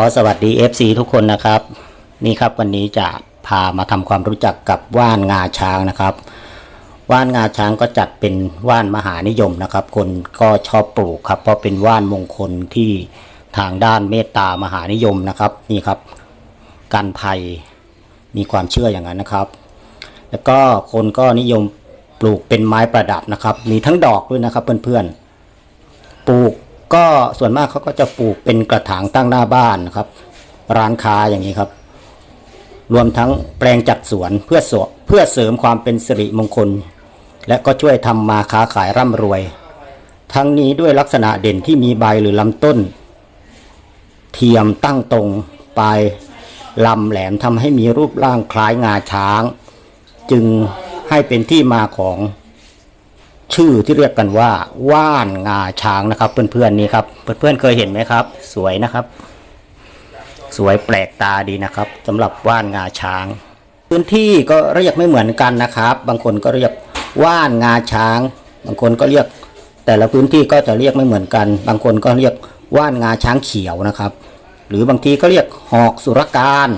อสวัสดี FC ทุกคนนะครับ นี่ครับวันนี้จะพามาทำความรู้จักกับว่านงาช้างนะครับ ว่านงาช้างก็จัดเป็นว่านมหานิยมนะครับ คนก็ชอบปลูกครับเพราะเป็นว่านมงคลที่ทางด้านเมตตามหานิยมนะครับนี่ครับกันภัยมีความเชื่ออย่างนั้นนะครับ แล้วก็คนก็นิยมปลูกเป็นไม้ประดับนะครับ มีทั้งดอกด้วยนะครับเพื่อนๆปลูก ก็ส่วนมากเขาก็จะปลูกเป็นกระถางตั้งหน้าบ้านนะครับ ร้านค้าอย่างนี้ครับ รวมทั้งแปลงจัดสวนเพื่อสวเพื่อเสริมความเป็นสิริมงคล และก็ช่วยทำมาค้าขายร่ำรวย ทั้งนี้ด้วยลักษณะเด่นที่มีใบหรือลำต้น เทียมตั้งตรงปลายลำแหลมทำให้มีรูปร่างคล้ายงาช้าง จึงให้เป็นที่มาของ ชื่อที่เรียกกันว่าว่านงาช้างนะครับ เพื่อนๆนี่ครับเพื่อนๆเคยเห็นไหมครับ สวยนะครับ สวยแปลกตาดีนะครับสำหรับว่านงาช้าง พื้นที่ก็เรียกไม่เหมือนกันนะครับ บางคนก็เรียกว่านงาช้าง บางคนก็เรียก แต่ละพื้นที่ก็จะเรียกไม่เหมือนกัน บางคนก็เรียกว่านงาช้างเขียวนะครับ หรือบางทีก็เรียกหอกสุรการ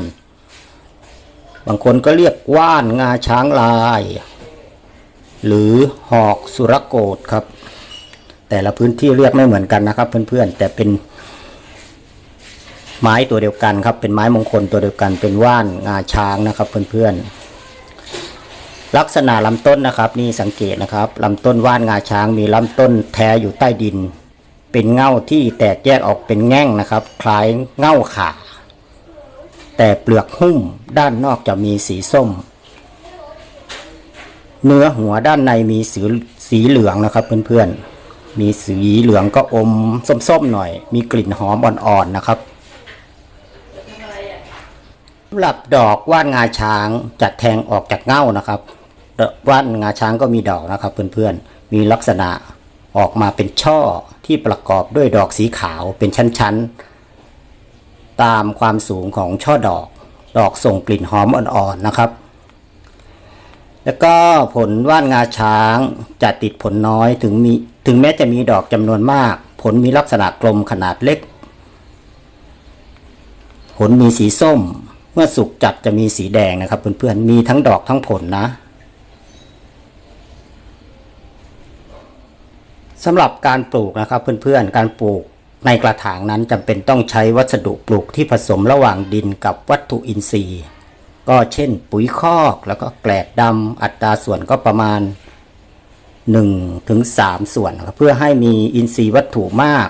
บางคนก็เรียกว่านงาช้างลาย หรือหอกสุรโกฏครับ แต่ละพื้นที่เรียกไม่เหมือนกันนะครับ เพื่อนๆแต่เป็น ไม้ตัวเดียวกันครับ เป็นไม้มงคลตัวเดียวกัน เป็นว่านงาช้างนะครับ เพื่อนๆลักษณะลำต้นนะครับ นี่สังเกตนะครับลำต้นว่านงาช้างมีลำต้นแท้อยู่ใต้ดิน เป็นเง่าที่แตกแยกออกเป็นแง่งนะครับ คล้ายเง่าขาแต่เปลือกหุ้มด้านนอกจะมีสีส้ม เนื้อหัวด้านในมีสีสีเหลืองนะครับเพื่อนๆ มีสีเหลืองก็อมส้มๆหน่อย มีกลิ่นหอมอ่อนๆนะครับสำหรับดอกว่านงาช้างจัดแทงออกจากเง่านะครับดอกว่านงาช้างก็มีดอกนะครับเพื่อนๆ มีลักษณะออกมาเป็นช่อที่ประกอบด้วยดอกสีขาวเป็นชั้นๆ ตามความสูงของช่อดอก ดอกส่งกลิ่นหอมอ่อนๆนะครับ แล้วก็ผลว่านงาช้างจะติดผลน้อยถึงมีถึงแม้จะมีดอกจำนวนมาก ผลมีลักษณะกลมขนาดเล็ก ผลมีสีส้ม เมื่อสุกจัดจะมีสีแดงนะครับเพื่อนๆมีทั้งดอกทั้งผลนะสำหรับการปลูกนะครับเพื่อนๆการปลูกในกระถางนั้นจำเป็นต้องใช้วัสดุปลูกที่ผสมระหว่างดินกับวัตถุอินทรีย์ ก็เช่นปุ๋ยคอกแล้วก็แกลบดำอัตราส่วนก็ประมาณ1ถึง3ส่วนครับเพื่อให้มีอินทรีย์วัตถุมาก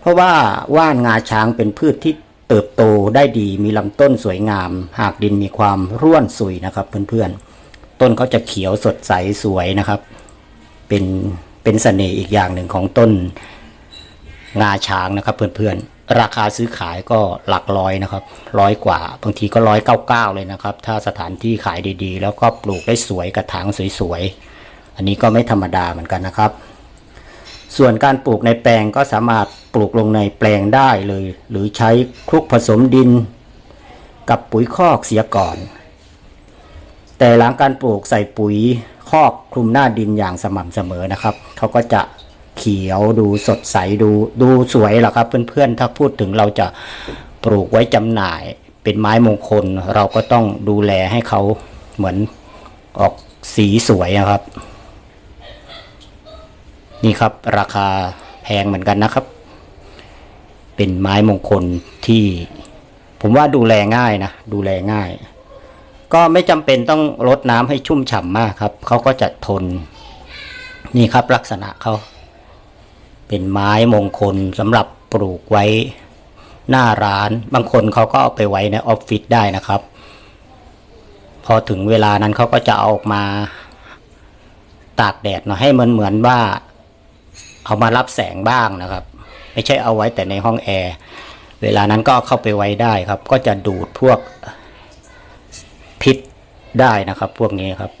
เพราะว่าว่านงาช้างเป็นพืชที่เติบโตได้ดีมีลำต้นสวยงาม หากดินมีความร่วนสุยนะครับเพื่อนๆ ต้นเขาจะเขียวสดใสสวยนะครับ เป็นเป็นเสน่ห์อีกอย่างหนึ่งของต้นงาช้างนะครับเพื่อนๆ ราคาซื้อขายก็หลักร้อยนะครับร้อยกว่า บางทีก็ร้อยเก้าเก้าเลยนะครับ ถ้าสถานที่ขายดีๆ แล้วก็ปลูกได้สวยกระถางสวยๆ อันนี้ก็ไม่ธรรมดาเหมือนกันนะครับ ส่วนการปลูกในแปลงก็สามารถปลูกลงในแปลงได้เลย หรือใช้คลุกผสมดิน กับปุ๋ยคอกเสียก่อน แต่หลังการปลูกใส่ปุ๋ยคอกคลุมหน้าดินอย่างสม่ำเสมอนะครับเขาก็จะ เขียวดูสดใสดูดูสวยหรอครับ เพื่อนๆ ถ้าพูดถึงเราจะปลูกไว้จำหน่าย เป็นไม้มงคล เราก็ต้องดูแลให้เขาเหมือนออกสีสวยนะครับ นี่ครับราคาแพงเหมือนกันนะครับ เป็นไม้มงคลที่ ผมว่าดูแลง่ายนะ ดูแลง่าย ก็ไม่จำเป็นต้องรดน้ำให้ชุ่มฉ่ำมากครับ เขาก็จะทน นี่ครับลักษณะเขา เป็นไม้มงคลสำหรับปลูกไว้หน้าร้าน บางคนเขาก็เอาไปไว้ในออฟฟิศได้นะครับ พอถึงเวลานั้นเขาก็จะเอาออกมาตากแดดหน่อยให้มันเหมือนว่า เอามารับแสงบ้างนะครับ ไม่ใช่เอาไว้แต่ในห้องแอร์เวลานั้นก็เข้าไปไว้ได้ครับ ก็จะดูดพวกพิษได้นะครับ พวกนี้ครับ